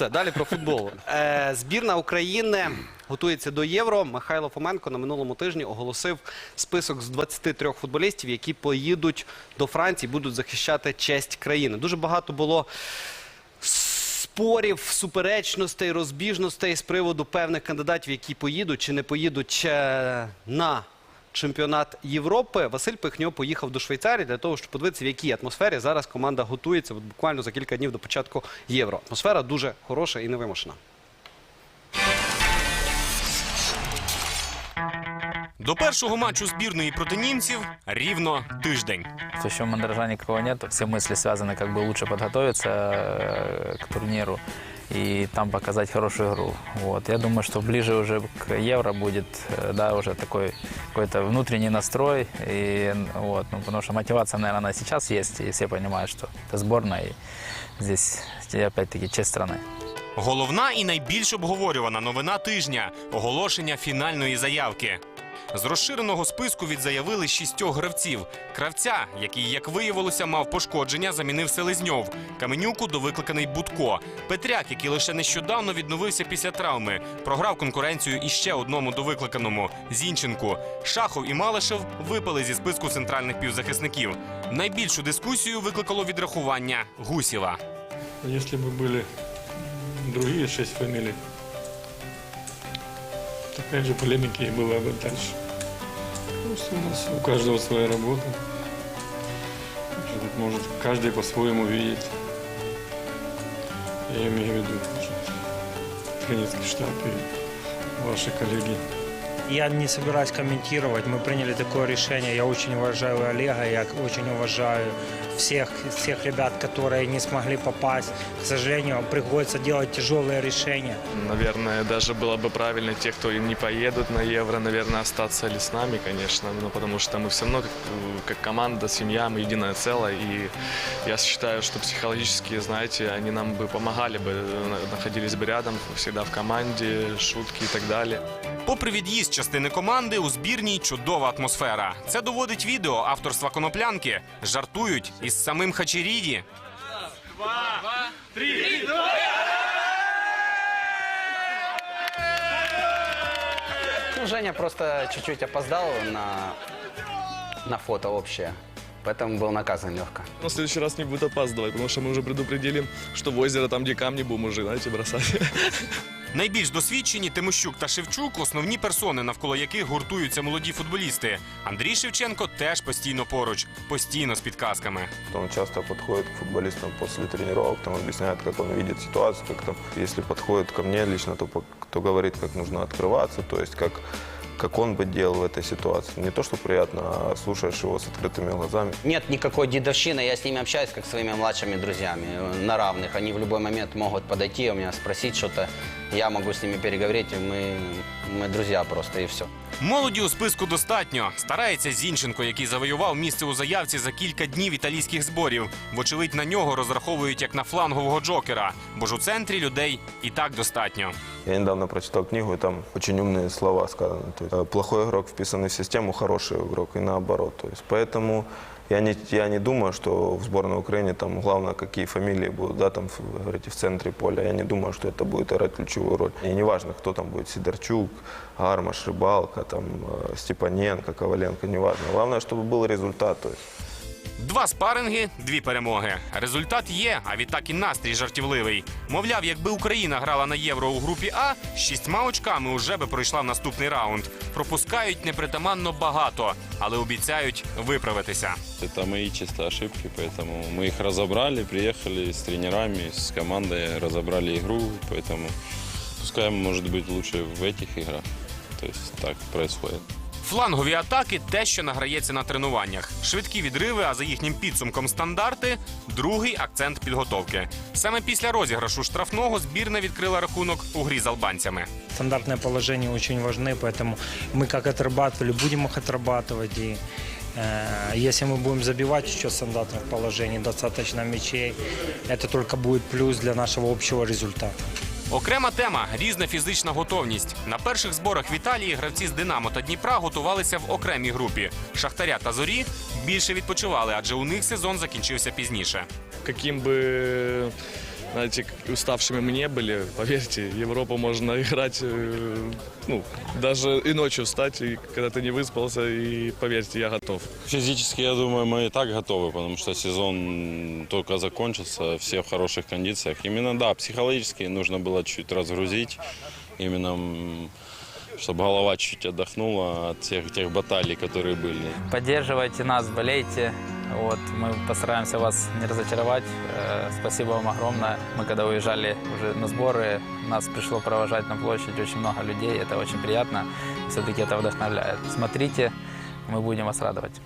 Все, далі про футбол. Е, збірна України готується до євро. Михайло Фоменко на минулому тижні оголосив список з 23 футболістів, які поїдуть до Франції, будуть захищати честь країни. Дуже багато було спорів, суперечностей, розбіжностей з приводу певних кандидатів, які поїдуть чи не поїдуть е, на чемпіонат Європи. Василь Пихньо поїхав до Швейцарії для того, щоб подивитися, в якій атмосфері зараз команда готується от буквально за кілька днів до початку євро. Атмосфера дуже хороша і невимушена. До першого матчу збірної проти німців рівно тиждень. То еще мандража никакого нет. Все мысли связаны, как бы лучше подготовиться э, к турниру и там показать хорошую игру. Вот. Я думаю, что ближе уже к Евро будет, э, да, уже такой какой-то внутренний настрой. И, вот, ну, потому что мотивация, наверное, она сейчас есть, и все понимают, что это сборная, и здесь опять-таки честь страны. Головна і найбільш обговорювана новина тижня оголошення фінальної заявки. З розширеного списку відзаявили шістьох гравців. Кравця, який, як виявилося, мав пошкодження, замінив Селезньов. Каменюку довикликаний Будко. Петряк, який лише нещодавно відновився після травми, програв конкуренцію іще одному довикликаному Зінченку. Шахов і Малишев випали зі списку центральних півзахисників. Найбільшу дискусію викликало відрахування Гусєва. Если бы были другие шесть фамилий, такая же полемики и была бы дальше. Просто у нас у каждого своя работа. Тут может каждый по-своему видеть. Я имею в виду тренерский штаб и ваши коллеги. Я не собираюсь комментировать. Мы приняли такое решение. Я очень уважаю Олега, я очень уважаю всех, всех ребят, которые не смогли попасть. К сожалению, приходится делать тяжелые решения. Наверное, даже было бы правильно те, кто не поедут на Евро, наверное, остаться ли с нами, конечно, ну, потому что мы все равно как, как команда, семья, мы единое целое, и я считаю, что психологически, знаете, они нам бы помогали бы, на- находились бы рядом, всегда в команде, шутки и так далее. Попри від'їзд частини команди, у збірній чудова атмосфера. Це доводить відео авторства коноплянки. Жартують із самим Хачеріді. Ну, Женя просто чуть-чуть опоздал на, на фото общее, поэтому был наказан легко. Но в следующий раз не будет опаздывать, потому что мы уже предупредили, что в озеро, там, где камни будем уже, знаете, бросать. Найбільш досвідчені Тимощук та Шевчук основні персони, навколо яких гуртуються молоді футболісти. Андрій Шевченко теж постійно поруч, постійно з підказками. Он часто підходить к футболістам після тренувань, там об'ясняє, як він бачить ситуацію, як там, якщо підходить ко мне лично, то, то говорить, як потрібно відкриватися, то есть как, как он бы делал в этой ситуации. Не то, что приятно, а слушаешь его с открытыми глазами. Нет никакой дедовщины, я с ними общаюсь как с своими младшими друзьями, э, на равных. Они в любой момент могут подойти у меня, спросить что-то, я могу с ними переговорить, и мы, мы друзья просто, и все. Молоді у списку достатньо. Старається Зінченко, який завоював місце у заявці за кілька днів італійських зборів. Вочевидь, на нього розраховують як на флангового джокера, бо ж у центрі людей і так достатньо. Я недавно прочитал книгу, и там очень умные слова сказаны. То есть, э, плохой игрок, вписанный в систему, хороший игрок, и наоборот. То есть, поэтому я не, я не думаю, что в сборной Украины там главное, какие фамилии будут, да, там, в- вы говорите, в центре поля. Я не думаю, что это будет играть ключевую роль. И неважно, кто там будет, Сидорчук, Армаш, Рыбалка, там, э, Степаненко, Коваленко, неважно. Главное, чтобы был результат. То есть. Два спаринги, дві перемоги. Результат є, а відтак і настрій жартівливий. Мовляв, якби Україна грала на євро у групі А, з шістьма очками уже би пройшла в наступний раунд. Пропускають непритаманно багато, але обіцяють виправитися. Это мои чисто ошибки, поэтому мы их разобрали, приехали с тренерами, с командой, разобрали игру, поэтому пускай может быть лучше в этих играх. То есть так происходит. Флангові атаки те, що награється на тренуваннях. Швидкі відриви, а за їхнім підсумком стандарти другий акцент підготовки. Саме після розіграшу штрафного збірна відкрила рахунок у грі з албанцями. Стандартные положения очень важны, поэтому мы как отрабатывали, будем их отрабатывать. И э, если мы будем забивать еще стандартных положений, достаточно мячей, это только будет плюс для нашего общего результата. Окрема тема різна фізична готовність. На перших зборах в Італії гравці з Динамо та Дніпра готувалися в окремій групі. Шахтаря та зорі більше відпочивали, адже у них сезон закінчився пізніше. Каким бы знаете, уставшими мы не были, поверьте, Европу можно играть, э, ну, даже и ночью встать, и когда ты не выспался, и поверьте, я готов. Физически, я думаю, мы и так готовы, потому что сезон только закончился, все в хороших кондициях. Именно, да, психологически нужно было чуть разгрузить, именно чтобы голова чуть отдохнула от всех тех баталий, которые были. Поддерживайте нас, болейте. Вот, мы постараемся вас не разочаровать. Э, Спасибо вам огромное. Мы когда уезжали уже на сборы, нас пришло провожать на площадь очень много людей. Это очень приятно. Все-таки это вдохновляет. Смотрите, мы будем вас радовать.